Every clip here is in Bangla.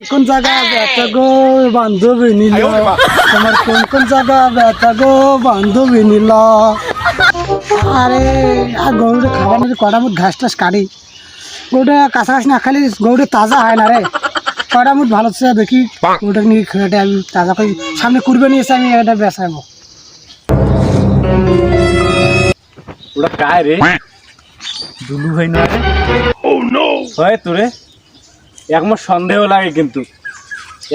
কোন জায়গা ব্যথা গো বান্ধবী নিল? তোমার কোন কোন জায়গা ব্যথা গো বান্ধবী নিল? আরে আর গরুটা খাবার মধ্যে কটা মুঠ ঘাস টাস কাটি। গরুটা কাছাকাছি না খালি গরুটা তাজা হয় না রে। কটা মুঠ ভালো হচ্ছে দেখি গরুটা নিয়ে খেয়েটা আমি তাজা করে সামনে কুরবে নিয়েছে আমি এটা বেসাবো। ওটা কায় রে? দুলু ভাই না রে? হয় তোরে? একমর সন্দেহ লাগে কিন্তু।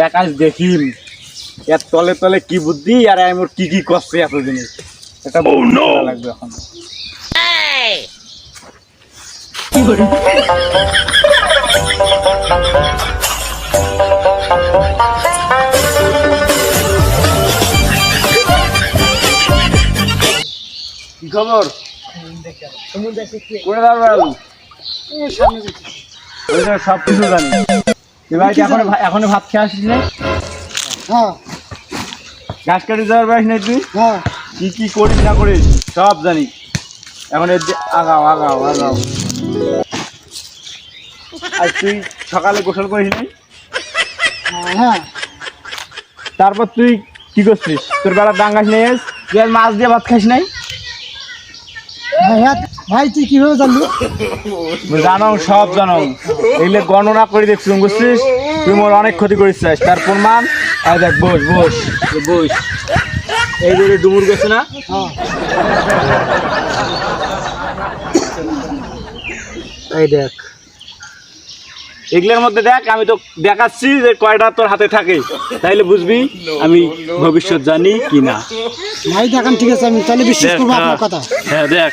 এক আজ দেখিম এর তলে তলে কি বুদ্ধি আর আমার কি কি করছে এত জিনিস এটা বুদ্ধি লাগবে এখন। কি খবর? করে দাঁড়াবো আলু? ওই তো সব কিছু জানি এবার এখন এখনও ভাত খেয়ে আসিস না? হ্যাঁ। ঘাস কাটি যাওয়ার বয়স নেই তুই? হ্যাঁ। কি কি করিস না করিস সব জানি। এখন আগাও আগাও আগাও। আর তুই সকালে গোসল করিস নাই হ্যাঁ। তারপর তুই কি করছিস? তোর বেলা ডাঙ্গাস নেই আজ? তুই মাছ দিয়ে ভাত খাস নাই? ভাই তুই কীভাবে জানলি? জানো সব জানো। এগুলো গণনা করে দেখছি বুঝছিস? তুই মোর অনেক ক্ষতি করেছিস। তার প্রমাণ? আর দেখ বস বস বস। এই যে ডুমুর গেছে না? এই দেখ। এগুলোর মধ্যে দেখ আমি তো দেখাচ্ছি যে কয়টা তোর হাতে থাকে। তাইলে বুঝবি আমি ভবিষ্যৎ জানি কি না ভাই দেখান ঠিক আছে আমি তাহলে বিশ্বাস করব হ্যাঁ। আপনার কথা। হ্যাঁ দেখ।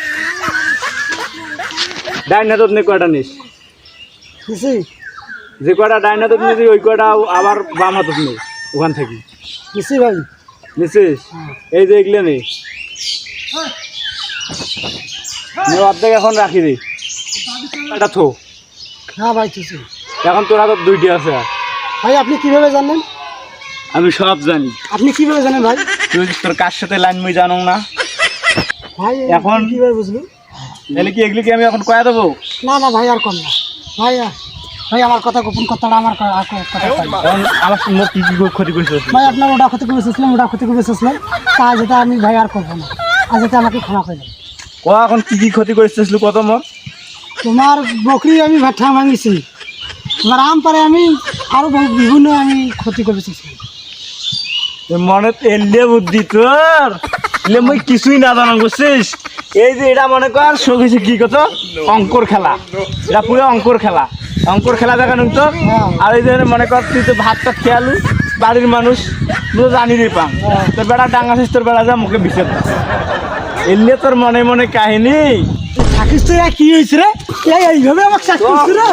ডাইনা তোর নে কয়টা নিস? বুঝছি যে কয়টা ডাইনা তোর নিবি ওই কয়টা আবার বাম হাতত নে ওখান থেকে। বুঝছি ভাই। নিছিস? এই যে এগুলো নে। নে অর্ধেক এখন রাখি দে। এটা থো। হ্যাঁ ভাই ঠিক এখন তোর হাতত দুইটি আছে। ভাই আপনি কীভাবে জানেন? আমি সব জানি। আপনি কীভাবে জানেন ভাই? তুই তোর কার সাথে লাইন মুই জানো না? ভাই এখন- কীভাবে বুঝলি তাহলে কি এগুলি কি আমি এখন কয়া দেবো? না না ভাই আর কম না। ভাই ভাই আমার কথা গোপন কথাটা আমার কথা আমার মোট কি ক্ষতি করেছিস ভাই আপনার ওটা ক্ষতি করে এসেছিলাম ওটা ক্ষতি করে এসেছিলাম তা যেটা আমি ভাই আর করব না। আর যেটা আমাকে ক্ষমা করে দেবেন ও এখন কি কি ক্ষতি করেছিস কত মোর তোমার বকরি আমি ভাঠা ভাঙিছি। তোমার আম পারে আমি আরও বিভিন্ন আমি ক্ষতি করে এসেছিলাম এ মনে এলে বুদ্ধি তোর। এলে মই কিছুই না জানো বুঝছিস? এই যে এটা মনে কর সকিছে কি কত? অঙ্কুর খেলা। এটা পুরো অঙ্কর খেলা। অঙ্কুর খেলা দেখানো তো? আর এই যে মনে কর তুই তো ভাত টাত খেয়ালু বাড়ির মানুষ তুই জানি রে পাং। তোর বেড়া ডাঙ্গাছিস তোর বেড়া যা মুখে বিষে এলে তোর মনে মনে কাহিনী। থাকিস তো কি হয়েছে রে? এই এইভাবে আমাকে চাকরি রে?